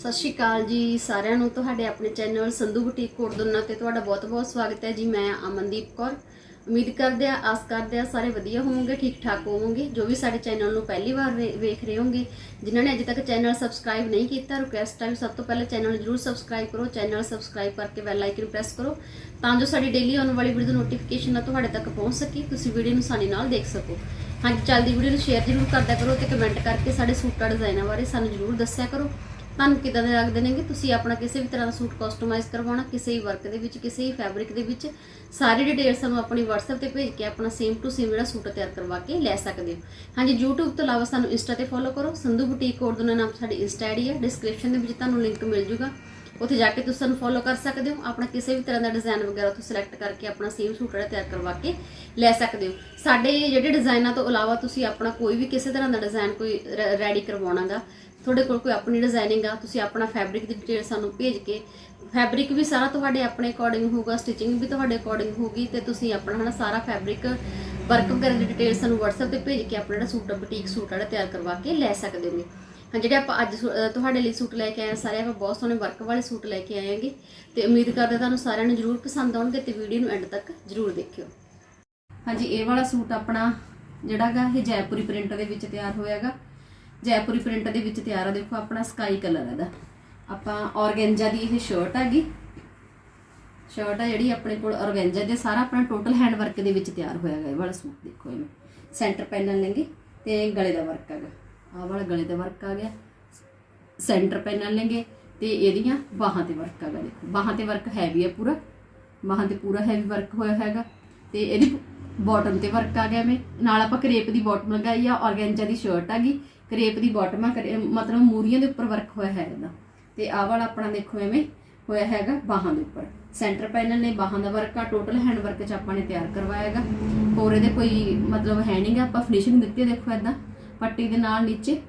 ਸਤਿ ਸ਼੍ਰੀ ਅਕਾਲ ਜੀ ਸਾਰਿਆਂ ਨੂੰ, ਤੁਹਾਡੇ ਆਪਣੇ ਚੈਨਲ ਸੰਧੂ ਬੁਟੀਕ ਕੋਟਦੁਨਾ ਤੇ ਤੁਹਾਡਾ ਬਹੁਤ-ਬਹੁਤ ਸਵਾਗਤ ਹੈ ਜੀ, ਮੈਂ ਅਮਨਦੀਪ ਕੌਰ। ਉਮੀਦ ਕਰਦੇ ਆ ਆਸ ਕਰਦੇ ਆ ਸਾਰੇ ਵਧੀਆ ਹੋਵੋਗੇ ਠੀਕ ਠਾਕ ਹੋਵੋਗੇ, ਜੋ ਵੀ ਸਾਡੇ ਚੈਨਲ ਨੂੰ ਪਹਿਲੀ ਵਾਰ ਵੇ- ਵੇਖ ਰਹੇ ਹੋਗੇ ਜਿਨ੍ਹਾਂ ਨੇ ਅਜੇ ਤੱਕ ਚੈਨਲ ਸਬਸਕ੍ਰਾਈਬ ਨਹੀਂ ਕੀਤਾ ਰਿਕੁਐਸਟ ਆ ਵੀ ਸਭ ਤੋਂ ਪਹਿਲਾਂ ਚੈਨਲ ਨੂੰ ਜਰੂਰ ਸਬਸਕ੍ਰਾਈਬ ਕਰੋ, ਚੈਨਲ ਸਬਸਕ੍ਰਾਈਬ ਕਰਕੇ ਬੈਲ ਆਈਕਨ ਪ੍ਰੈਸ ਕਰੋ, ਤਾਂ ਜੋ ਸਾਡੀ ਡੇਲੀ ਆਉਣ ਵਾਲੀ ਵੀਡੀਓ ਦੀ ਨੋਟੀਫਿਕੇਸ਼ਨ ਆ ਤੁਹਾਡੇ ਤੱਕ ਪਹੁੰਚ ਸਕੇ, ਤੁਸੀਂ ਵੀਡੀਓ ਨੂੰ ਆਸਾਨੀ ਨਾਲ ਦੇਖ ਸਕੋ। ਹਾਂਜੀ, ਚੱਲਦੀ ਵੀਡੀਓ ਨੂੰ ਸ਼ੇਅਰ ਜਰੂਰ ਕਰਦਾ ਕਰੋ ਤੇ ਕਮੈਂਟ ਕਰਕੇ ਸਾਡੇ ਸੂਟਾਂ ਡਿਜ਼ਾਈਨਾਂ ਬਾਰੇ ਸਾਨੂੰ ਜਰੂਰ ਦੱਸਿਆ ਕਰੋ। ਤੁਹਾਨੂੰ ਕਿਦਾਂ ਦੇ ਲੱਗਦੇ ਨੇਗੇ? ਤੁਸੀਂ ਆਪਣਾ ਕਿਸੇ ਵੀ ਤਰ੍ਹਾਂ ਦਾ ਸੂਟ ਕਸਟਮਾਈਜ਼ ਕਰਵਾਉਣਾ, ਕਿਸੇ ਵੀ ਵਰਕ ਦੇ ਵਿੱਚ, ਕਿਸੇ ਵੀ ਫੈਬਰਿਕ ਦੇ ਵਿੱਚ, ਸਾਰੀ ਡਿਟੇਲ ਸਾਨੂੰ ਆਪਣੀ WhatsApp ਤੇ ਭੇਜ ਕੇ ਆਪਣਾ ਸੇਮ ਟੂ ਸੇਮ ਜਿਹੜਾ ਸੂਟ ਤਿਆਰ ਕਰਵਾ ਕੇ ਲੈ ਸਕਦੇ ਹੋ। ਹਾਂਜੀ, YouTube ਤੋਂ ਇਲਾਵਾ ਸਾਨੂੰ Insta ਤੇ ਫੋਲੋ ਕਰੋ। ਸੰਧੂ ਬੁਟੀਕ ਕੋਡ ਦਾ ਨਾਮ ਸਾਡੀ Insta ਆਈਡੀ ਹੈ। ਡਿਸਕ੍ਰਿਪਸ਼ਨ ਦੇ ਵਿੱਚ ਤੁਹਾਨੂੰ ਲਿੰਕ ਮਿਲ ਜੂਗਾ। ਉੱਥੇ ਜਾ ਕੇ ਤੁਸੀਂ ਸਾਨੂੰ ਫੋਲੋ ਕਰ ਸਕਦੇ ਹੋ। ਆਪਣਾ ਕਿਸੇ ਵੀ ਤਰ੍ਹਾਂ ਦਾ ਡਿਜ਼ਾਈਨ ਵਗੈਰਾ ਉੱਥੇ ਸਿਲੈਕਟ ਕਰਕੇ ਆਪਣਾ ਸੇਮ ਸੂਟ ਜਿਹੜਾ ਤਿਆਰ ਕਰਵਾ ਕੇ ਲੈ ਸਕਦੇ ਹੋ। ਸਾਡੇ ਜਿਹੜੇ ਡਿਜ਼ਾਈਨਾਂ ਤੋਂ ਇਲਾਵਾ ਤੁਸੀਂ ਆਪਣਾ ਕੋਈ ਵੀ ਕਿਸੇ ਤਰ੍ਹਾਂ ਦਾ ਡਿਜ਼ਾਈਨ ਕੋਈ ਰੈਡੀ ਕਰਵਾਉਣਾਗਾ ਤੁਹਾਡੇ ਕੋਲ ਕੋਈ ਆਪਣੀ ਡਿਜ਼ਾਈਨਿੰਗ ਆ ਤੁਸੀਂ ਆਪਣਾ ਫੈਬਰਿਕ ਦੀ ਡਿਟੇਲ ਸਾਨੂੰ ਭੇਜ ਕੇ ਫੈਬਰਿਕ ਵੀ ਸਾਰਾ ਤੁਹਾਡੇ ਆਪਣੇ ਅਕੋਰਡਿੰਗ ਹੋਊਗਾ ਸਟਿਚਿੰਗ ਵੀ ਤੁਹਾਡੇ ਅਕੋਰਡਿੰਗ ਹੋਊਗੀ ਤੇ ਤੁਸੀਂ ਆਪਣਾ ਹਨਾ ਸਾਰਾ ਫੈਬਰਿਕ ਵਰਕ ਵਗੈਰਾ ਦੀ ਡਿਟੇਲ ਸਾਨੂੰ WhatsApp ਤੇ ਭੇਜ ਕੇ ਆਪਣਾ ਜਿਹੜਾ ਸੂਟ ਬੁਟੀਕ ਸੂਟ ਵਾਲਾ ਤਿਆਰ ਕਰਵਾ ਕੇ ਲੈ ਸਕਦੇ ਹੋਗੇ ਹਾਂ ਜਿਹੜੇ ਆਪਾਂ ਅੱਜ ਸੂ- ਤੁਹਾਡੇ ਲਈ ਸੂਟ ਲੈ ਕੇ ਆਏ ਹਾਂ, ਸਾਰੇ ਆਪਾਂ ਬਹੁਤ ਸੋਹਣੇ ਵਰਕ ਵਾਲੇ ਸੂਟ ਲੈ ਕੇ ਆਏ ਹਾਂਗੇ ਤੇ ਉਮੀਦ ਕਰਦੇ ਤੁਹਾਨੂੰ ਸਾਰਿਆਂ ਨੂੰ ਜਰੂਰ ਪਸੰਦ ਆਉਣਗੇ ਤੇ ਵੀਡੀਓ ਨੂੰ ਐਂਡ ਤੱਕ ਜਰੂਰ ਦੇਖਿਓ। ਹਾਂਜੀ ਇਹ ਵਾਲਾ ਸੂਟ ਆਪਣਾ ਜਿਹੜਾਗਾ ਇਹ ਜੈਪੁਰੀ ਪ੍ਰਿੰਟ ਦੇ ਵਿੱਚ ਤਿਆਰ ਹੋਇਆਗਾ ਜੈਪੁਰੀ ਪ੍ਰਿੰਟ ਦੇ ਵਿੱਚ ਤਿਆਰ ਆ, ਦੇਖੋ ਆਪਣਾ ਸਕਾਈ ਕਲਰ ਇਹਦਾ। ਆਪਾਂ ਔਰਗੈਂਜਾ ਦੀ ਇਹ ਸ਼ਰਟ ਹੈਗੀ ਸ਼ਰਟ ਆ ਜਿਹੜੀ ਆਪਣੇ ਕੋਲ ਔਰਗੈਂਜਾ ਦੇ, ਸਾਰਾ ਆਪਣਾ ਟੋਟਲ ਹੈਂਡ ਵਰਕ ਦੇ ਵਿੱਚ ਤਿਆਰ ਹੋਇਆ ਗਿਆ ਇਹ ਵਾਲਾ ਸੂਟ, ਦੇਖੋ ਇਹਨੂੰ। ਸੈਂਟਰ ਪੈਨਲ ਲੈਂਗੇ ਤੇ ਗਲੇ ਦਾ ਵਰਕ ਹੈਗਾ ਆਹ ਵਾਲਾ ਗਲੇ ਦਾ ਵਰਕ ਆ ਗਿਆ। ਸੈਂਟਰ ਪੈਨਲ ਲੈਂਗੇ ਤੇ ਇਹਦੀਆਂ ਬਾਹਾਂ ਤੇ ਵਰਕ ਹੈਗਾ ਦੇਖੋ। ਬਾਹਾਂ ਤੇ ਵਰਕ ਹੈਵੀ ਹੈ ਪੂਰਾ। ਬਾਹਾਂ ਤੇ ਪੂਰਾ ਹੈਵੀ ਵਰਕ ਹੋਇਆ ਹੈਗਾ। ਤੇ ਇਹਦੀ ਬਾਟਮ ਤੇ ਵਰਕ ਆ ਗਿਆ ਮੈਂ। ਨਾਲ ਆਪਾਂ ਕਰੇਪ ਦੀ ਬਾਟਮ ਲਗਾਈ ਆ ਔਰਗੈਂਜਾ ਦੀ ਸ਼ਰਟ ਹੈਗੀ ਕਰੇਪ ਦੀ ਬਾਟਮ ਆ ਮਤਲਬ ਮੂਰੀਆਂ ਦੇ ਉੱਪਰ ਵਰਕ ਹੋਇਆ ਹੈ ਇਹਦਾ। ਤੇ ਆਹ ਵਾਲਾ ਆਪਣਾ ਦੇਖੋ ਐਵੇਂ ਹੋਇਆ ਹੈਗਾ ਬਾਹਾਂ ਦੇ ਉੱਪਰ। ਸੈਂਟਰ ਪੈਨਲ ਨੇ ਬਾਹਾਂ ਦਾ ਵਰਕ ਆ ਟੋਟਲ ਹੈਂਡ ਵਰਕ ਚ ਆਪਾਂ ਨੇ ਤਿਆਰ ਕਰਵਾਇਆ ਹੈਗਾ। ਹੋਰ ਇਹਦੇ ਕੋਈ ਮਤਲਬ ਹੈ ਨਹੀਂਗਾ ਆਪਾਂ ਫਿਨਿਸ਼ਿੰਗ ਦਿੱਤੀ ਦੇਖੋ ਇਦਾਂ ਪੱਟੀ ਦੇ ਨਾਲ ਨੀਚੇ।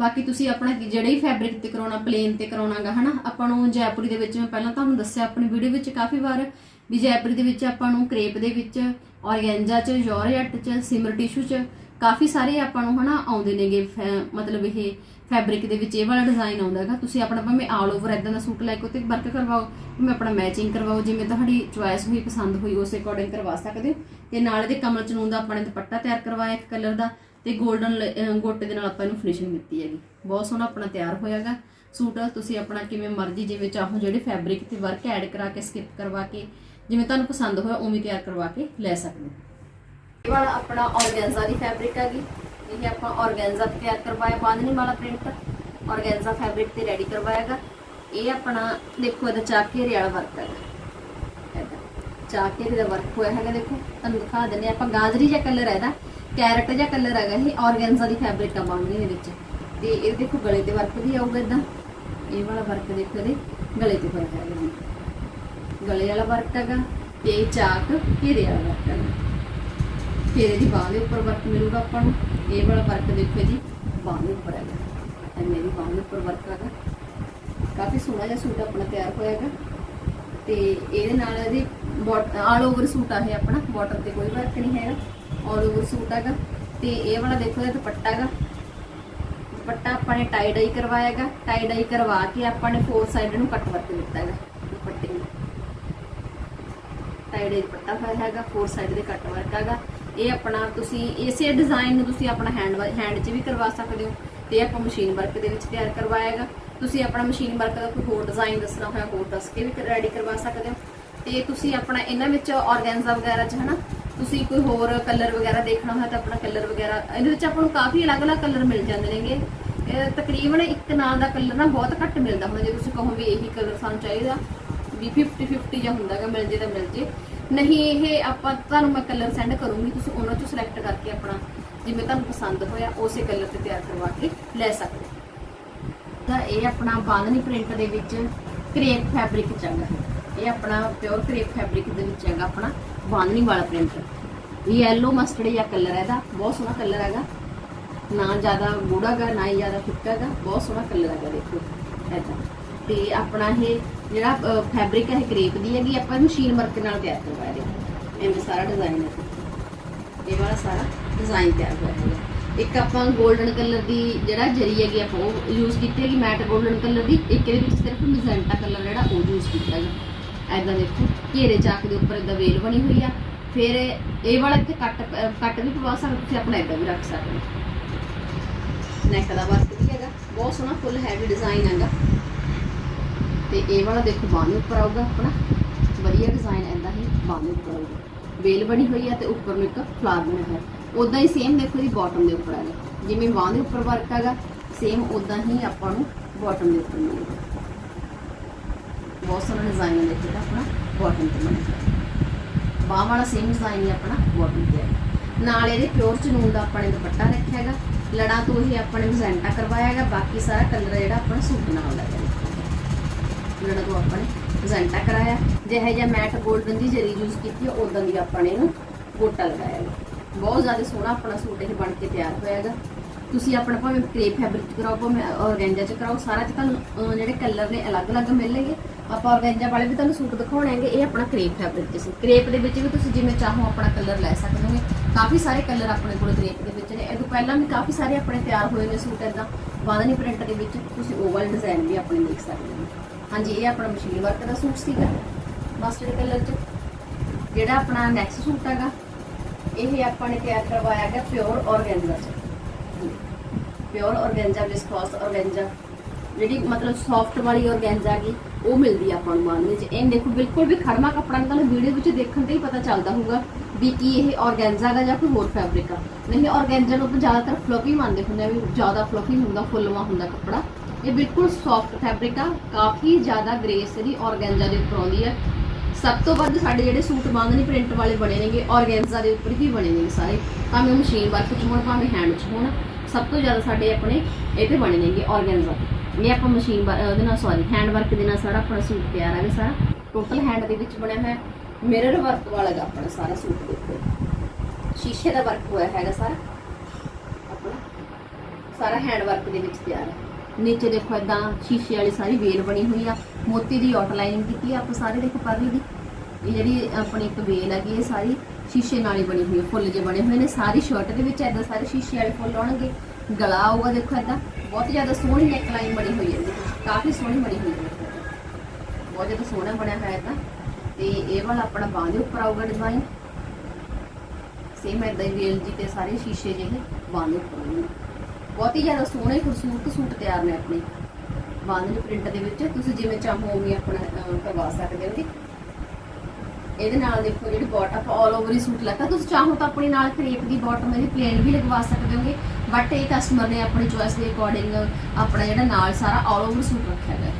ਬਾਕੀ ਤੁਸੀਂ ਆਪਣਾ ਕੀ- ਜਿਹੜੇ ਹੀ ਫੈਬਰਿਕ ਤੇ ਕਰਾਉਣਾ ਪਲੇਨ ਤੇ ਕਰਾਉਣਾਗਾ ਹਨਾ? ਆਪਾਂ ਨੂੰ ਜੈਪੁਰੀ ਦੇ ਵਿੱਚ ਮੈਂ ਪਹਿਲਾਂ ਤੁਹਾਨੂੰ ਦੱਸਿਆ, ਆਪਣੀ ਵੀਡੀਓ ਵਿੱਚ ਕਾਫੀ ਵਾਰ ਵੀ ਜੈਪੁਰੀ ਦੇ ਵਿੱਚ ਆਪਾਂ ਨੂੰ ਕ੍ਰੇਪ ਦੇ ਵਿੱਚ ਔਰਗੈਂਜਾ ਚ ਜੋਰਜੱਟ ਚ, ਸਿਮਰ ਟਿਸ਼ੂ ਚ ਕਾਫੀ ਸਾਰੇ ਆਪਾਂ ਨੂੰ ਹਨਾ ਆਉਂਦੇ ਨੇਗੇ, ਫੈ- ਮਤਲਬ ਇਹ ਫੈਬਰਿਕ ਦੇ ਵਿੱਚ ਇਹ ਵਾਲਾ ਡਿਜ਼ਾਈਨ ਆਉਂਦਾ ਹੈਗਾ। ਤੁਸੀਂ ਆਪਣਾ ਭਾਵੇਂ ਆਲ ਓਵਰ ਇਦਾਂ ਦਾ ਸੂਟ ਲੈ ਕੇ ਉੱਤੇ ਵਰਕ ਕਰਵਾਓ, ਭਾਵੇਂ ਆਪਣਾ ਮੈਚਿੰਗ ਕਰਵਾਓ, ਜਿਵੇਂ ਤੁਹਾਡੀ ਚੁਆਇਸ ਹੋਈ, ਪਸੰਦ ਹੋਈ, ਉਸੇ ਅਕੋਰਡਿੰਗ ਕਰਵਾ ਸਕਦੇ ਹੋ। ਤੇ ਨਾਲ ਇਹਦੇ ਕਮਲ ਚਨੂਨ ਦਾ ਆਪਾਂ ਨੇ ਦੁਪੱਟਾ ਤਿਆਰ ਕਰਵਾਇਆ ਇੱਕ ਕਲਰ ਦਾ ਤੇ 골ਡਨ ਗੋਟੇ ਦੇ ਨਾਲ ਆਪਾਂ ਇਹਨੂੰ ਫਿਨਿਸ਼ਿੰਗ ਦਿੱਤੀ ਹੈਗੀ। ਬਹੁਤ ਸੋਹਣਾ ਆਪਣਾ ਤਿਆਰ ਹੋਇਆਗਾ ਸੂਟ ਤੁਸੀਂ ਆਪਣਾ ਕਿਵੇਂ ਮਰਜ਼ੀ, ਜਿਵੇਂ ਚਾਹੋ, ਜਿਹੜੇ ਫੈਬਰਿਕ ਤੇ ਵਰਕ ਐਡ ਕਰਾ ਕੇ ਸਕਿਪ ਕਰਵਾ ਕੇ ਜਿਵੇਂ ਤੁਹਾਨੂੰ ਪਸੰਦ ਹੋਇਆ, ਉਵੇਂ ਤਿਆਰ ਕਰਵਾ ਕੇ ਲੈ ਸਕਦੇ ਹੋ। ਇਹ ਵਾਲਾ ਆਪਣਾ ਔਰਗੈਂਜ਼ਾ ਦੀ ਫੈਬਰਿਕ ਹੈਗੀ ਇਹ ਆਪਾਂ ਔਰਗੈਂਜ਼ਾ ਤਿਆਰ ਕਰਵਾਇਆ ਬਾਂਧਨੀ ਵਾਲਾ ਪ੍ਰਿੰਟ ਔਰਗੈਂਜ਼ਾ ਫੈਬਰਿਕ ਤੇ ਰੈਡੀ ਕਰਵਾਇਆਗਾ ਇਹ ਆਪਣਾ, ਦੇਖੋ, ਇਹਦਾ ਚਾਕ ਘੇਰੇ ਵਾਲਾ ਵਰਕ ਹੈਗਾ। ਇਹਦਾ ਘੇਰੇ ਦਾ ਵਰਕ ਹੋਇਆ ਹੈਗਾ, ਦੇਖੋ, ਤੁਹਾਨੂੰ ਦਿਖਾ ਦਿੰਦੇ ਹਾਂ। ਆਪਾਂ ਗਾਜਰੀ ਜਿਹਾ ਕਲਰ ਹੈ ਇਹਦਾ ਕੈਰਟ ਜਿਹਾ ਕਲਰ ਹੈਗਾ ਇਹ, ਔਰਗੈਂਜ਼ਾ ਦੀ ਫੈਬਰਿਕ ਆ ਬਾਂਧਣੀ ਦੇ ਵਿੱਚ। ਤੇ ਇਹ ਦੇਖੋ, ਗਲੇ ਤੇ ਵਰਕ ਵੀ ਆਊਗਾ ਇਦਾਂ ਇਹ ਵਾਲਾ ਵਰਕ ਦੇਖੋ ਇਹਦੇ, ਗਲੇ ਤੇ ਵਰਕ ਹੈਗਾ ਜੀ। ਗਲੇ ਵਾਲਾ ਵਰਕ ਹੈਗਾ ਤੇ ਇਹ ਚਾਕ ਘੇਰੇ ਵਾਲਾ ਵਰਕ ਹੈਗਾ। ਘੇਰੇ ਇਹਦੀ ਬਾਹ ਦੇ ਉੱਪਰ ਵਰਕ ਮਿਲੂਗਾ ਆਪਾਂ ਨੂੰ। ਇਹ ਵਾਲਾ ਵਰਕ ਦੇਖੋ ਜੀ, ਬਾਹ ਦੇ ਉੱਪਰ ਹੈਗਾ। ਇਹ ਮੇਰੀ ਬਾਹ ਦੇ ਉੱਪਰ ਵਰਕ ਹੈਗਾ। ਕਾਫੀ ਸੋਹਣਾ ਜਿਹਾ ਸੂਟ ਆਪਣਾ ਤਿਆਰ ਹੋਇਆ ਹੈਗਾ। ਤੇ ਇਹਦੇ ਨਾਲ ਇਹਦੀ ਆਲ ਓਵਰ ਸੂਟ ਆ ਇਹ ਆਪਣਾ। ਬਾਟਮ ਤੇ ਕੋਈ ਵਰਕ ਨਹੀਂ ਹੈਗਾ। ਆਲ ਓਵਰ ਸੂਟ ਹੈਗਾ। ਤੇ ਇਹ ਵਾਲਾ ਦੇਖੋ ਇਹ ਦੁਪੱਟਾ ਹੈਗਾ। ਦੁਪੱਟਾ ਆਪਾਂ ਨੇ ਟਾਈ ਡਾਈ ਕਰਵਾਇਆ ਹੈਗਾ। ਟਾਈ ਡਾਈ ਕਰਵਾ ਕੇ ਆਪਾਂ ਨੇ ਫੋਰ ਸਾਈਡ ਨੂੰ ਕੱਟ ਵਰਕ ਦਿੱਤਾ ਹੈਗਾ। ਟਾਈ ਡਾਈ ਦੁਪੱਟਾ ਹੋਇਆ ਹੈਗਾ ਫੋਰ ਸਾਈਡ ਦੇ ਕੱਟ ਵਰਕ ਹੈਗਾ। ਇਹ ਆਪਣਾ ਤੁਸੀਂ ਇਸੇ ਡਿਜ਼ਾਈਨ ਨੂੰ ਤੁਸੀਂ ਆਪਣਾ ਹੈਂਡ ਹੈਂਡ 'ਚ ਵੀ ਕਰਵਾ ਸਕਦੇ ਹੋ ਤੇ ਇਹ ਆਪਾਂ ਮਸ਼ੀਨ ਵਰਕ ਦੇ ਵਿੱਚ ਤਿਆਰ ਕਰਵਾਇਆ ਹੈਗਾ ਤੁਸੀਂ ਆਪਣਾ ਮਸ਼ੀਨ ਵਰਕ ਦਾ ਕੋਈ ਹੋਰ ਡਿਜ਼ਾਈਨ ਦੱਸਣਾ ਹੋਇਆ, ਹੋਰ ਦੱਸ ਕੇ ਵੀ ਰੈਡੀ ਕਰਵਾ ਸਕਦੇ ਹੋ। ਤੇ ਤੁਸੀਂ ਆਪਣਾ ਇਹਨਾਂ ਵਿੱਚ ਆਰਗੈਂਜ਼ਾ ਵਗੈਰਾ 'ਚ ਹਨਾ, ਤੁਸੀਂ ਕੋਈ ਹੋਰ ਕਲਰ ਵਗੈਰਾ ਦੇਖਣਾ ਹੋਇਆ ਤਾਂ ਆਪਣਾ ਕਲਰ ਵਗੈਰਾ, ਇਹਦੇ ਵਿੱਚ ਆਪਾਂ ਨੂੰ ਕਾਫੀ ਅਲੱਗ-ਅਲੱਗ ਕਲਰ ਮਿਲ ਜਾਂਦੇ ਨੇਗੇ। ਤਕਰੀਬਨ ਇੱਕ ਨਾਲ ਦਾ ਕਲਰ ਨਾ ਬਹੁਤ ਘੱਟ ਮਿਲਦਾ ਹੁੰਦਾ ਜੇ ਤੁਸੀਂ ਕਹੋ ਵੀ ਇਹੀ ਕਲਰ ਸਾਨੂੰ ਚਾਹੀਦਾ। ਵੀ 50 50 ਜਾਂ ਹੁੰਦਾਗਾ ਮਿਲ ਜੇ ਤਾਂ ਮਿਲ ਜੇ। ਨਹੀਂ, ਇਹ ਆਪਾਂ ਤੁਹਾਨੂੰ ਮੈਂ ਕਲਰ ਸੈਂਡ ਕਰੂੰਗੀ, ਤੁਸੀਂ ਉਹਨਾਂ ਚੋਂ ਸਿਲੈਕਟ ਕਰਕੇ ਆਪਣਾ ਜਿਵੇਂ ਤੁਹਾਨੂੰ ਪਸੰਦ ਹੋਇਆ, ਉਸੇ ਕਲਰ ਤੇ ਤਿਆਰ ਕਰਵਾ ਕੇ ਲੈ ਸਕਦੇ ਹੋ। ਤਾਂ ਇਹ ਆਪਣਾ ਬਾਂਧਨੀ ਪ੍ਰਿੰਟ ਦੇ ਵਿੱਚ ਕਰੇਪ ਫੈਬਰਿਕ ਚੰਗਾ ਇਹ ਆਪਣਾ ਪਿਓਰ ਕਰੇਪ ਫੈਬਰਿਕ ਦੇ ਵਿੱਚ ਹੈਗਾ ਆਪਣਾ ਬਾਂਧਨੀ ਵਾਲਾ ਪ੍ਰਿੰਟ ਇਹ ਯੈਲੋ ਮਸਟਰਡ ਜਿਹਾ ਕਲਰ ਹੈ ਇਹਦਾ, ਬਹੁਤ ਸੋਹਣਾ ਕਲਰ ਹੈਗਾ। ਨਾ ਜ਼ਿਆਦਾ ਗੂੜਾ ਗਾ ਨਾ ਹੀ ਜ਼ਿਆਦਾ ਫਿੱਕਾ ਗਾ ਬਹੁਤ ਸੋਹਣਾ ਕਲਰ ਹੈਗਾ, ਦੇਖੋ। ਐਦਾਂ ਤੇ ਆਪਣਾ ਇਹ ਜਿਹੜਾ ਫੈਬਰਿਕ ਹੈ ਇਹ ਕਰੇਪ ਦੀ ਹੈਗੀ, ਆਪਾਂ ਮਸ਼ੀਨ ਵਰਕ ਨਾਲ ਤਿਆਰ ਕਰਵਾਇਆ ਦੇਖੋ ਐਵੇਂ ਸਾਰਾ ਡਿਜ਼ਾਈਨ ਹੈ। ਇਹ ਵਾਲਾ ਸਾਰਾ ਡਿਜ਼ਾਈਨ ਤਿਆਰ ਹੋਇਆ ਹੈਗਾ। ਇੱਕ ਆਪਾਂ 골ਡਨ ਕਲਰ ਦੀ ਜਿਹੜਾ ਜਰੀ ਹੈਗੀ, ਆਪਾਂ ਉਹ ਯੂਜ਼ ਕੀਤੀ ਹੈਗੀ ਮੈਟ 골ਡਨ ਕਲਰ ਦੀ। ਇੱਕ ਇਹਦੇ ਵਿੱਚ ਸਿਰਫ ਮਜੈਂਟਾ ਕਲਰ ਜਿਹੜਾ, ਉਹ ਯੂਜ਼ ਕੀਤਾ ਹੈਗਾ। ਐਦਾਂ ਦੇਖੋ, ਘੇਰੇ ਚਾਕ ਦੇ ਉੱਪਰ ਇਦਾਂ ਵੇਲ ਬਣੀ ਹੋਈ ਆ। ਫਿਰ ਇਹ ਵਾਲਾ ਇੱਥੇ ਕੱਟ ਕੱਟ ਵੀ ਪਵਾ ਸਕਦੇ ਤੁਸੀਂ ਆਪਣਾ ਇਦਾਂ ਵੀ ਰੱਖ ਸਕਦੇ ਹੋ। ਨੈਕ ਦਾ ਵਰਕ ਵੀ ਹੈਗਾ। ਬਹੁਤ ਸੋਹਣਾ ਫੁੱਲ ਹੈਵੀ ਡਿਜ਼ਾਈਨ ਹੈਗਾ। ਤੇ ਇਹ ਵਾਲਾ ਦੇਖੋ ਬਾਂਹ ਦੇ ਉੱਪਰ ਆਊਗਾ ਆਪਣਾ। ਵਧੀਆ ਡਿਜ਼ਾਈਨ ਐਂਦਾ ਹੀ ਬਾਂਹ ਦੇ ਉੱਪਰ ਆਊਗਾ। ਵੇਲ ਬਣੀ ਹੋਈ ਹੈ ਤੇ ਉੱਪਰ ਨੂੰ ਇੱਕ ਫਲਾਰ ਬਣਿਆ ਹੋਇਆ। ਉਦਾਂ ਹੀ ਸੇਮ ਦੇਖੋ ਜੀ ਬਾਟਮ ਦੇ ਉੱਪਰ ਹੈਗਾ ਜਿਵੇਂ ਬਾਂਹ ਦੇ ਉੱਪਰ ਵਰਕ ਹੈਗਾ ਸੇਮ ਉਦਾਂ ਹੀ ਆਪਾਂ ਨੂੰ ਬਾਟਮ ਦੇ ਉੱਪਰ ਮਿਲੇਗਾ। ਬਹੁਤ ਸੋਹਣਾ ਡਿਜ਼ਾਈਨ ਹੈ ਦੇਖੋ ਆਪਣਾ ਬਾਟਮ ਤੇ ਬਣਿਆ ਬਾਂਹ ਵਾਲਾ ਸੇਮ ਡਿਜ਼ਾਈਨ ਹੀ ਆਪਣਾ ਬਾਟਮ ਤੇ ਹੈ ਨਾਲ ਇਹਦੇ ਪਿਓਰ ਚਨੂਨ ਦਾ ਆਪਾਂ ਨੇ ਦੁਪੱਟਾ ਰੱਖਿਆ ਹੈਗਾ। ਲੜਾਂ ਤੋਂ ਇਹ ਆਪਾਂ ਨੇ ਮਜ਼ੈਂਟਾ ਕਰਵਾਇਆ ਹੈਗਾ। ਬਾਕੀ ਸਾਰਾ ਕਲਰ ਜਿਹੜਾ ਆਪਣਾ ਸੂਟ ਨਾਲ ਦਾ ਹੈ ਤੋਂ ਆਪਾਂ ਨੇ ਮਜ਼ੈਂਟਾ ਕਰਾਇਆ। ਜਿਹੇ ਜਿਹਾ ਮੈਟ 골ਡਨ ਦੀ ਜਰੀ ਯੂਜ਼ ਕੀਤੀ ਹੈ ਉਦਾਂ ਦੀ ਆਪਾਂ ਨੇ ਇਹਨੂੰ ਗੋਟਾ ਲਗਾਇਆ ਹੈਗਾ ਬਹੁਤ ਜ਼ਿਆਦਾ ਸੋਹਣਾ ਆਪਣਾ ਸੂਟ ਇਹ ਬਣ ਕੇ ਤਿਆਰ ਹੋਇਆ ਹੈਗਾ ਤੁਸੀਂ ਆਪਣਾ ਭਾਵੇਂ ਕ੍ਰੇਪ ਫੈਬਰਿਕ ਚ ਕਰਾਓ, ਭਾਵੇਂ ਔਰਗੈਂਜਾ ਚ ਕਰਾਓ, ਸਾਰਾ ਚ ਤੁਹਾਨੂੰ ਜਿਹੜੇ ਕਲਰ ਨੇ ਅਲੱਗ-ਅਲੱਗ ਮਿਲਣਗੇ ਆਪਾਂ ਔਰਗੈਂਜਾ ਵਾਲੇ ਵੀ ਤੁਹਾਨੂੰ ਸੂਟ ਦਿਖਾਉਣੇ ਹੈਗੇ, ਇਹ ਆਪਣਾ ਕ੍ਰੇਪ ਫੈਬਰਿਕ ਚ ਸੀ। ਕ੍ਰੇਪ ਦੇ ਵਿੱਚ ਵੀ ਤੁਸੀਂ ਜਿਵੇਂ ਚਾਹੋ ਆਪਣਾ ਕਲਰ ਲੈ ਸਕਦੇ ਹੋਗੇ। ਕਾਫੀ ਸਾਰੇ ਕਲਰ ਆਪਣੇ ਕੋਲ ਕ੍ਰੇਪ ਦੇ ਵਿੱਚ ਨੇ। ਇਹ ਤੋਂ ਪਹਿਲਾਂ ਵੀ ਕਾਫੀ ਸਾਰੇ ਆਪਣੇ ਤਿਆਰ ਹੋਏ ਨੇ ਸੂਟ ਇਦਾਂ ਬਾਂਦਨੀ ਪ੍ਰਿੰਟ ਦੇ ਵਿੱਚ, ਤੁਸੀਂ ਉਹ ਵਾਲੇ ਡਿਜ਼ਾਈਨ ਵੀ ਆਪਣੇ ਦੇਖ ਸਕਦੇ ਹੋ। ਹਾਂਜੀ, ਇਹ ਆਪਣਾ ਮਸ਼ੀਨ ਵਰਕ ਦਾ ਸੂਟ ਸੀਗਾ। ਮਸਟਰਡ ਕਲਰ ਚ। ਜਿਹੜਾ ਆਪਣਾ ਨੈਕਸਟ ਸੂਟ ਹੈਗਾ, ਇਹ ਆਪਾਂ ਨੇ ਤਿਆਰ ਕਰਵਾਇਆ ਹੈਗਾ ਪਿਓਰ ਔਰਗੈਂਜਾ ਚ। ਪਿਓਰ ਔਰਗੈਂਜਾ ਵਿਸਕੋਸ ਔਰਗੈਂਜਾ ਜਿਹੜੀ ਮਤਲਬ ਸੌਫਟ ਵਾਲੀ ਔਰਗੈਂਜਾ ਹੈਗੀ, ਉਹ ਮਿਲਦੀ ਆਪਾਂ ਨੂੰ ਮਾਨ ਵਿੱਚ। ਇਹ ਦੇਖੋ, ਬਿਲਕੁਲ ਵੀ ਖੜਮਾ ਕੱਪੜਾ ਨਹੀਂ, ਤੁਹਾਨੂੰ ਵੀਡੀਓ ਵਿੱਚ ਦੇਖਣ ਤੇ ਹੀ ਪਤਾ ਚੱਲਦਾ ਹੋਊਗਾ ਵੀ ਕੀ ਇਹ ਔਰਗੈਂਜਾ ਦਾ ਜਾਂ ਕੋਈ ਹੋਰ ਫੈਬਰਿਕ ਆ। ਨਹੀਂ ਔਰਗੈਂਜਾ ਨੂੰ ਆਪਾਂ ਜ਼ਿਆਦਾਤਰ ਫਲਫੀ ਮੰਨਦੇ ਹੁੰਦੇ ਆ ਵੀ ਜ਼ਿਆਦਾ ਫਲਫੀ ਹੁੰਦਾ, ਫੁੱਲਵਾ ਹੁੰਦਾ ਕੱਪੜਾ। ਇਹ ਬਿਲਕੁਲ ਸੌਫਟ ਫੈਬਰਿਕ ਆ, ਕਾਫੀ ਜ਼ਿਆਦਾ ਗ੍ਰੇਸ ਇਹਦੀ ਔਰਗੈਂਜਾ ਦੇ ਉੱਪਰ ਆਉਂਦੀ ਆ। ਸਭ ਤੋਂ ਵੱਧ ਸਾਡੇ ਜਿਹੜੇ ਸੂਟ ਬਾਂਧਨੀ ਪ੍ਰਿੰਟ ਵਾਲੇ ਬਣੇ ਨੇਗੇ ਔਰਗੈਂਜ਼ਾ ਦੇ ਉੱਪਰ ਹੀ ਬਣੇ ਨੇਗੇ ਸਾਰੇ। ਭਾਵੇਂ ਉਹ ਮਸ਼ੀਨ ਵਰਕ ਚ ਹੋਣ ਭਾਵੇਂ ਹੈਂਡ ਚ ਹੋਣ। ਸਭ ਤੋਂ ਜ਼ਿਆਦਾ ਸਾਡੇ ਆਪਣੇ ਇਹ ਤੇ ਬਣੇ ਨੇਗੇ ਔਰਗੈਂਜ਼ਾ ਇਹ ਆਪਾਂ ਮਸ਼ੀਨ ਵਰ- ਉਹਦੇ ਨਾਲ ਸੌਰੀ ਹੈਂਡ ਵਰਕ ਦੇ ਨਾਲ ਸਾਰਾ ਆਪਣਾ ਸੂਟ ਤਿਆਰ ਹੈਗਾ ਸਾਰਾ। ਟੋਟਲ ਹੈਂਡ ਦੇ ਵਿੱਚ ਬਣਿਆ ਹੋਇਆ ਮਿਰਰ ਵਰਕ ਵਾਲਾ ਹੈਗਾ ਆਪਣਾ ਸਾਰਾ ਸੂਟ ਦੇ ਉੱਪਰ ਸ਼ੀਸ਼ੇ ਦਾ ਵਰਕ ਹੋਇਆ ਹੈਗਾ ਸਾਰਾ। ਆਪਣਾ ਸਾਰਾ ਹੈਂਡ ਵਰਕ ਦੇ ਵਿੱਚ ਤਿਆਰ ਹੈ ਨੀਚੇ ਦੇਖੋ ਇਦਾਂ ਸ਼ੀਸ਼ੇ ਵਾਲੀ ਸਾਰੀ ਵੇਲ ਬਣੀ ਹੋਈ ਆ। ਮੋਤੀ ਦੀ ਆਊਟਲਾਈਨਿੰਗ ਕੀਤੀ ਆ ਆਪਾਂ ਸਾਰੇ ਦੇਖੋ ਪਰਲੀ ਦੀ। ਇਹ ਜਿਹੜੀ ਆਪਣੀ ਇੱਕ ਵੇਲ ਹੈਗੀ, ਇਹ ਸਾਰੀ ਸ਼ੀਸ਼ੇ ਨਾਲ ਹੀ ਬਣੀ ਹੋਈ ਹੈ ਫੁੱਲ ਜੇ ਬਣੇ ਹੋਏ ਨੇ। ਸਾਰੀ ਸ਼ਰਟ ਦੇ ਵਿੱਚ ਇਦਾਂ ਸਾਰੇ ਸ਼ੀਸ਼ੇ ਵਾਲੇ ਫੁੱਲ ਆਉਣਗੇ। ਗਲਾ ਆਊਗਾ ਦੇਖੋ ਇਦਾਂ ਬਹੁਤ ਜ਼ਿਆਦਾ ਸੋਹਣੀ ਨੈਕ ਲਾਈਨ ਬਣੀ ਹੋਈ ਹੈ ਕਾਫੀ ਸੋਹਣੀ ਬਣੀ ਹੋਈ ਹੈ ਬਹੁਤ ਜ਼ਿਆਦਾ ਸੋਹਣਾ ਬਣਿਆ ਹੋਇਆ ਤਾਂ ਤੇ ਇਹ ਵਾਲਾ ਆਪਣਾ ਬਾਂਹ ਦੇ ਉੱਪਰ ਆਊਗਾ ਡਿਜ਼ਾਈਨ ਸੇਮ ਐਦਾਂ ਹੀ ਵੇਲ ਜੀ ਤੇ ਸਾਰੇ ਸ਼ੀਸ਼ੇ ਜਿਹੇ ਬਾਂਹ ਦੇ ਉੱਪਰ ਆਉਣਗੇ ਬਹੁਤ ਹੀ ਜ਼ਿਆਦਾ ਸੋਹਣੇ ਖੂਬਸੂਰਤ ਸੂਟ ਤਿਆਰ ਨੇ ਆਪਣੇ। ਬਾਂਦਨੀ ਪ੍ਰਿੰਟ ਦੇ ਵਿੱਚ ਤੁਸੀਂ ਜਿਵੇਂ ਚਾਹੋ ਉਵੇਂ ਆਪਣਾ ਕਰਵਾ ਸਕਦੇ ਹੋਗੇ ਇਹਦੇ ਨਾਲ ਦੇਖੋ ਜਿਹੜੀ ਬਾਟਮ ਆਲ ਓਵਰ ਹੀ ਸੂਟ ਲੱਗਾ ਤੁਸੀਂ ਚਾਹੋ ਤਾਂ ਆਪਣੇ ਨਾਲ ਕ੍ਰੇਪ ਦੀ ਬਾਟਮ ਇਹਦੀ ਪਲੇਨ ਵੀ ਲਗਵਾ ਸਕਦੇ ਹੋਗੇ ਬਟ ਇਹ ਕਸਟਮਰ ਨੇ ਆਪਣੀ ਚੋਇਸ ਦੇ ਅਕੋਰਡਿੰਗ ਆਪਣਾ ਜਿਹੜਾ ਨਾਲ ਸਾਰਾ ਆਲ ਓਵਰ ਸੂਟ ਰੱਖਿਆ ਹੈ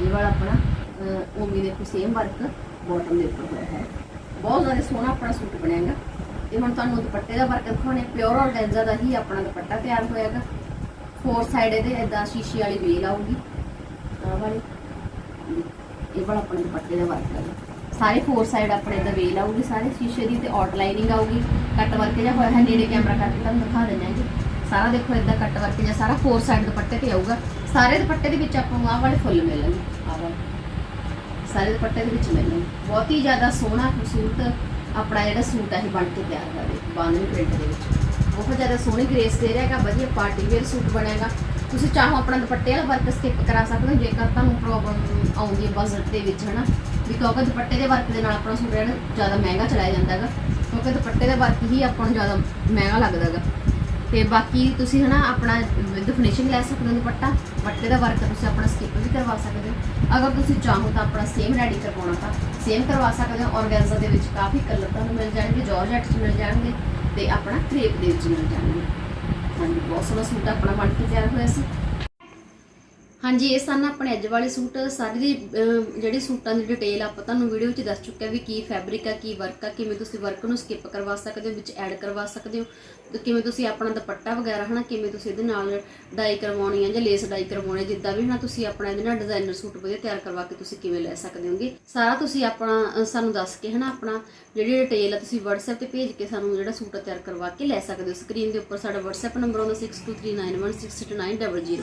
ਇਹ ਵਾਲਾ ਆਪਣਾ ਅਹ, ਉਵੇਂ ਦੇਖੋ ਸੇਮ ਵਰਕ ਬਾਟਮ ਦੇ ਉੱਪਰ ਹੋਇਆ ਹੈ। ਬਹੁਤ ਜ਼ਿਆਦਾ ਸੋਹਣਾ ਆਪਣਾ ਸੂਟ ਬਣਿਆਗਾ ਤੇ ਹੁਣ ਤੁਹਾਨੂੰ ਦੁਪੱਟੇ ਦਾ ਵਰਕ ਦਿਖਾਉਣੇ ਪਿਓਰ ਔਰਗੈਂਜ਼ਾ ਦਾ ਹੀ ਆਪਣਾ ਦੁਪੱਟਾ ਤਿਆਰ ਹੋਇਆਗਾ। ਫੋਰ ਸਾਈਡ ਇਹਦੇ ਇਦਾਂ ਸ਼ੀਸ਼ੇ ਵਾਲੀ ਵੇਲ ਆਊਗੀ। ਆਹ ਵਾਲੀ। ਇਹ ਵਾਲਾ ਆਪਣੇ ਦੁਪੱਟੇ ਦਾ ਵਰਕ ਹੈ ਸਾਰੇ ਫੋਰ ਸਾਈਡ ਆਪਣੇ ਇਦਾਂ ਵੇਲ ਆਊਗੀ ਸਾਰੇ, ਸ਼ੀਸ਼ੇ ਦੀ ਤੇ ਆਊਟਲਾਈਨਿੰਗ ਆਊਗੀ। ਕੱਟ ਵਰਕ ਜਿਹਾ ਹੋਇਆ ਹੈ ਨੇੜੇ ਕੈਮਰਾ ਕਰਕੇ ਤੁਹਾਨੂੰ ਦਿਖਾ ਦਿੰਦੇ ਹਾਂ ਜੀ। ਸਾਰਾ ਦੇਖੋ ਇਦਾਂ ਕੱਟ ਵਰਕ ਜਿਹਾ, ਸਾਰਾ ਫੋਰ ਸਾਈਡ ਦੁਪੱਟੇ ਤੇ ਆਊਗਾ। ਸਾਰੇ ਦੁਪੱਟੇ ਦੇ ਵਿੱਚ ਆਪਾਂ ਨੂੰ ਆਹ ਵਾਲੇ ਫੁੱਲ ਮਿਲਣਗੇ। ਆਹ ਵਾਲੇ। ਸਾਰੇ ਦੁਪੱਟੇ ਦੇ ਵਿੱਚ ਮਿਲਣਗੇ। ਬਹੁਤ ਹੀ ਜ਼ਿਆਦਾ ਸੋਹਣਾ, ਖੂਬਸੂਰਤ ਆਪਣਾ ਜਿਹੜਾ ਸੂਟ ਆ ਇਹ ਬਣ ਕੇ ਤਿਆਰ ਹੋਇਆ ਦੇਖੋ ਬਾਂਦਨੀ ਪ੍ਰਿੰਟ ਦੇ ਵਿੱਚ। ਬਹੁਤ ਜ਼ਿਆਦਾ ਸੋਹਣੀ ਗ੍ਰੇਸ ਦੇ ਰਿਹਾ ਹੈਗਾ, ਵਧੀਆ ਪਾਰਟੀ ਵੇਅਰ ਸੂਟ ਬਣੇਗਾ। ਤੁਸੀਂ ਚਾਹੋ ਆਪਣਾ ਦੁਪੱਟੇ ਵਾਲਾ ਵਰਕ ਸਕਿਪ ਕਰਾ ਸਕਦੇ ਹੋ, ਜੇਕਰ ਤੁਹਾਨੂੰ ਪ੍ਰੋਬਲਮ ਆਉਂਦੀ ਹੈ ਬਜਟ ਦੇ ਵਿੱਚ, ਹਨਾ? ਵੀ ਕਿਉਂਕਿ ਦੁਪੱਟੇ ਦੇ ਵਰਕ ਦੇ ਨਾਲ ਆਪਣਾ ਸੂਟ ਜਿਹੜਾ ਜ਼ਿਆਦਾ ਮਹਿੰਗਾ ਚਲਾਇਆ ਜਾਂਦਾ ਹੈਗਾ, ਕਿਉਂਕਿ ਦੁਪੱਟੇ ਦਾ ਵਰਕ ਹੀ ਆਪਾਂ ਨੂੰ ਜ਼ਿਆਦਾ ਮਹਿੰਗਾ ਲੱਗਦਾ ਹੈਗਾ। ਤੇ ਬਾਕੀ ਤੁਸੀਂ ਹਨਾ ਆਪਣਾ ਵਿਦ ਫਿਨਿਸ਼ਿੰਗ ਲੈ ਸਕਦੇ ਹੋ ਦੁਪੱਟਾ, ਦੁਪੱਟੇ ਦਾ ਵਰਕ ਤੁਸੀਂ ਆਪਣਾ ਸਕਿਪ ਵੀ ਕਰਵਾ ਸਕਦੇ ਹੋ। ਅਗਰ ਤੁਸੀਂ ਚਾਹੋ ਤਾਂ ਆਪਣਾ ਸੇਮ ਰੈਡੀ ਕਰਵਾਉਣਾ ਤਾਂ ਸੇਮ ਕਰਵਾ ਸਕਦੇ ਹੋ। ਔਰਗੈਂਜ਼ਾ ਦੇ ਵਿੱਚ ਕਾਫੀ ਕਲਰ ਤੁਹਾਨੂੰ ਮਿਲ ਜਾਣਗੇ ਜਾਰਜੈਟ 'ਚ ਮਿਲ ਜਾਣਗੇ ਤੇ ਆਪਣਾ ਕ੍ਰੇਪ ਦੇ ਵਿੱਚ ਮਿਲ ਜਾਣਗੇ। ਹਾਂਜੀ, ਬਹੁਤ ਸੋਹਣਾ ਸੂਟ ਆਪਣਾ ਬਣ ਕੇ ਤਿਆਰ ਹੋਇਆ ਸੀ। ਹਾਂਜੀ ਇਹ ਸਨ ਆਪਣੇ ਅੱਜ ਵਾਲੇ ਸੂਟ। ਸਾਰੀ ਦੀ ਅਹ, ਜਿਹੜੀ ਸੂਟਾਂ ਦੀ ਡਿਟੇਲ ਆਪਾਂ ਤੁਹਾਨੂੰ ਵੀਡੀਓ ਵਿੱਚ ਦੱਸ ਚੁੱਕਿਆ ਵੀ ਕੀ ਫੈਬਰਿਕ ਆ ਕੀ ਵਰਕ ਆ ਕਿਵੇਂ ਤੁਸੀਂ ਵਰਕ ਨੂੰ ਸਕਿਪ ਕਰਵਾ ਸਕਦੇ ਹੋ ਵਿੱਚ ਐਡ ਕਰਵਾ ਸਕਦੇ ਹੋ। ਤੇ ਕਿਵੇਂ ਤੁਸੀਂ ਆਪਣਾ ਦੁਪੱਟਾ ਵਗੈਰਾ ਹਨਾ ਕਿਵੇਂ ਤੁਸੀਂ ਇਹਦੇ ਨਾਲ ਡਾਈ ਕਰਵਾਉਣੀ ਹੈ ਜਾਂ ਲੇਸ ਡਾਈ ਕਰਵਾਉਣੀ ਹੈ ਜਿੱਦਾਂ ਵੀ ਹਨਾ ਤੁਸੀਂ ਆਪਣਾ ਇਹਦੇ ਨਾਲ ਡਿਜ਼ਾਈਨਰ ਸੂਟ ਵਧੀਆ ਤਿਆਰ ਕਰਵਾ ਕੇ ਤੁਸੀਂ ਕਿਵੇਂ ਲੈ ਸਕਦੇ ਹੋਗੇ। ਸਾਰਾ ਤੁਸੀਂ ਆਪਣਾ ਸਾਨੂੰ ਦੱਸ ਕੇ ਹਨਾ ਆਪਣਾ ਜਿਹੜੀ ਡਿਟੇਲ ਆ ਤੁਸੀਂ WhatsApp ਤੇ ਭੇਜ ਕੇ ਸਾਨੂੰ ਜਿਹੜਾ ਸੂਟ ਤਿਆਰ ਕਰਵਾ ਕੇ ਲੈ ਸਕਦੇ ਹੋ। ਸਕਰੀਨ ਦੇ ਉੱਪਰ ਸਾਡਾ WhatsApp ਨੰਬਰ ਆਉਂਦਾ 6239168900